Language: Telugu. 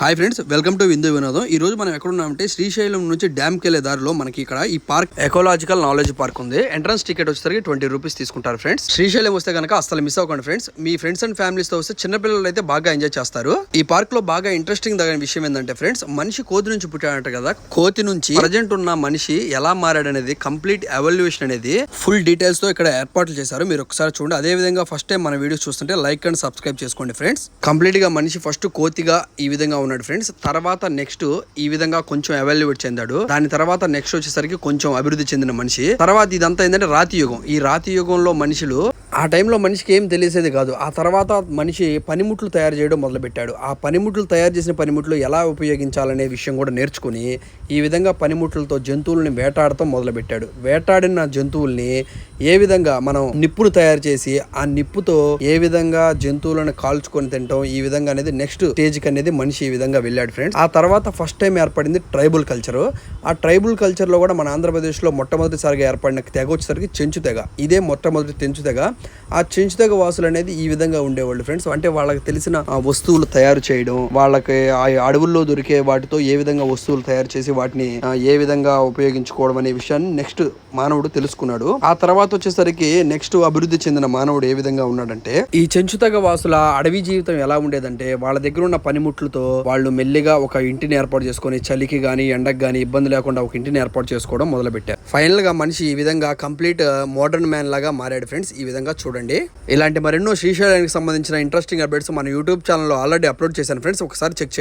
హాయ్ ఫ్రెండ్స్ వెల్కమ్ టు విందు వినోదం. ఈ రోజు మనం ఎక్కడ ఉన్నామంటే శ్రీశైలం నుంచి డ్యామ్కి వెళ్ళే దారిలో మనకి ఇక్కడ ఈ పార్క్ ఎకోలాజికల్ నాలెడ్జ్ పార్క్ ఉంది. ఎంట్రన్స్ టికెట్ వచ్చేసరికి ట్వంటీ రూపీస్ తీసుకుంటారు ఫ్రెండ్స్. శ్రీశైలం వస్తే కనుక అసలు మిస్ అవ్వకండి ఫ్రెండ్స్. మీ ఫ్రెండ్స్ అండ్ ఫ్యామిలీస్తో వస్తే చిన్నపిల్లలు అయితే బాగా ఎంజాయ్ చేస్తారు. ఈ పార్క్లో బాగా ఇంట్రెస్టింగ్ తగిన విషయం ఏంటంటే ఫ్రెండ్స్ మనిషి కోతి నుంచి పుట్టాడంట కదా. కోతి నుంచి ప్రజెంట్ ఉన్న మనిషి ఎలా మారాడనేది కంప్లీట్ ఎవల్యూషన్ అనేది ఫుల్ డీటెయిల్స్తో ఇక్కడ ఏర్పాట్లు చేశారు. మీరు ఒకసారి చూడండి. అదే విధంగా ఫస్ట్ టైం మన వీడియోస్ చూస్తుంటే లైక్ అండ్ సబ్స్క్రైబ్ చేసుకోండి ఫ్రెండ్స్. కంప్లీట్గా మనిషి ఫస్ట్ కోతిగా ఈ విధంగా ఉన్నాడు ఫ్రెండ్స్. తర్వాత నెక్స్ట్ ఈ విధంగా కొంచెం ఎవాల్యుయేట్ చెందాడు. దాని తర్వాత నెక్స్ట్ వచ్చేసరికి కొంచెం అభివృద్ధి చెందిన మనిషి. తర్వాత ఇదంతా ఏంటంటే రాతి యుగం. ఈ రాతి యుగంలో మనుషులు ఆ టైంలో మనిషికి ఏం తెలిసేది కాదు. ఆ తర్వాత మనిషి పనిముట్లు తయారు చేయడం మొదలుపెట్టాడు. ఆ పనిముట్లు తయారు చేసిన పనిముట్లు ఎలా ఉపయోగించాలనే విషయం కూడా నేర్చుకుని ఈ విధంగా పనిముట్లతో జంతువుల్ని వేటాడటం మొదలుపెట్టాడు. వేటాడిన జంతువుల్ని ఏ విధంగా మనం నిప్పును తయారు చేసి ఆ నిప్పుతో ఏ విధంగా జంతువులను కాల్చుకొని తింటాం ఈ విధంగా అనేది నెక్స్ట్ స్టేజ్కి అనేది మనిషి ఈ విధంగా వెళ్ళాడు ఫ్రెండ్స్. ఆ తర్వాత ఫస్ట్ టైం ఏర్పడింది ట్రైబల్ కల్చర్. ఆ ట్రైబల్ కల్చర్లో కూడా మన ఆంధ్రప్రదేశ్లో మొట్టమొదటిసారిగా ఏర్పడిన తెగ వచ్చేసరికి చెంచు తెగ ఇదే మొట్టమొదటి చెంచు తెగ ఆ చెంచుతగ వాసులు అనేది ఈ విధంగా ఉండేవాళ్ళు ఫ్రెండ్స్. అంటే వాళ్ళకి తెలిసిన వస్తువులు తయారు చేయడం వాళ్ళకి ఆ అడవుల్లో దొరికే వాటితో ఏ విధంగా వస్తువులు తయారు చేసి వాటిని ఏ విధంగా ఉపయోగించుకోవడం అనే విషయాన్ని నెక్స్ట్ మానవుడు తెలుసుకున్నాడు. ఆ తర్వాత వచ్చేసరికి నెక్స్ట్ అభివృద్ధి చెందిన మానవుడు ఏ విధంగా ఉన్నాడంటే ఈ చెంచుతగ వాసుల అడవి జీవితం ఎలా ఉండేదంటే వాళ్ళ దగ్గర ఉన్న పనిముట్లతో వాళ్ళు మెల్లిగా ఒక ఇంటిని ఏర్పాటు చేసుకొని చలికి కానీ ఎండకు కానీ ఇబ్బంది లేకుండా ఒక ఇంటిని ఏర్పాటు చేసుకోవడం మొదలుపెట్టారు. ఫైనల్గా మనిషి ఈ విధంగా కంప్లీట్ మోడర్న్ మ్యాన్ లాగా మారాడు ఫ్రెండ్స్. ఈ విధంగా చూడండి. ఇలాంటి మరెన్నో శ్రీశైలానికి సంబంధించిన ఇంట్రెస్టింగ్ అప్డేట్స్ మన యూట్యూబ్ ఛానల్లో ఆల్రెడీ అప్లోడ్ చేశాను. ఫ్రెండ్స్ ఒకసారి చెక్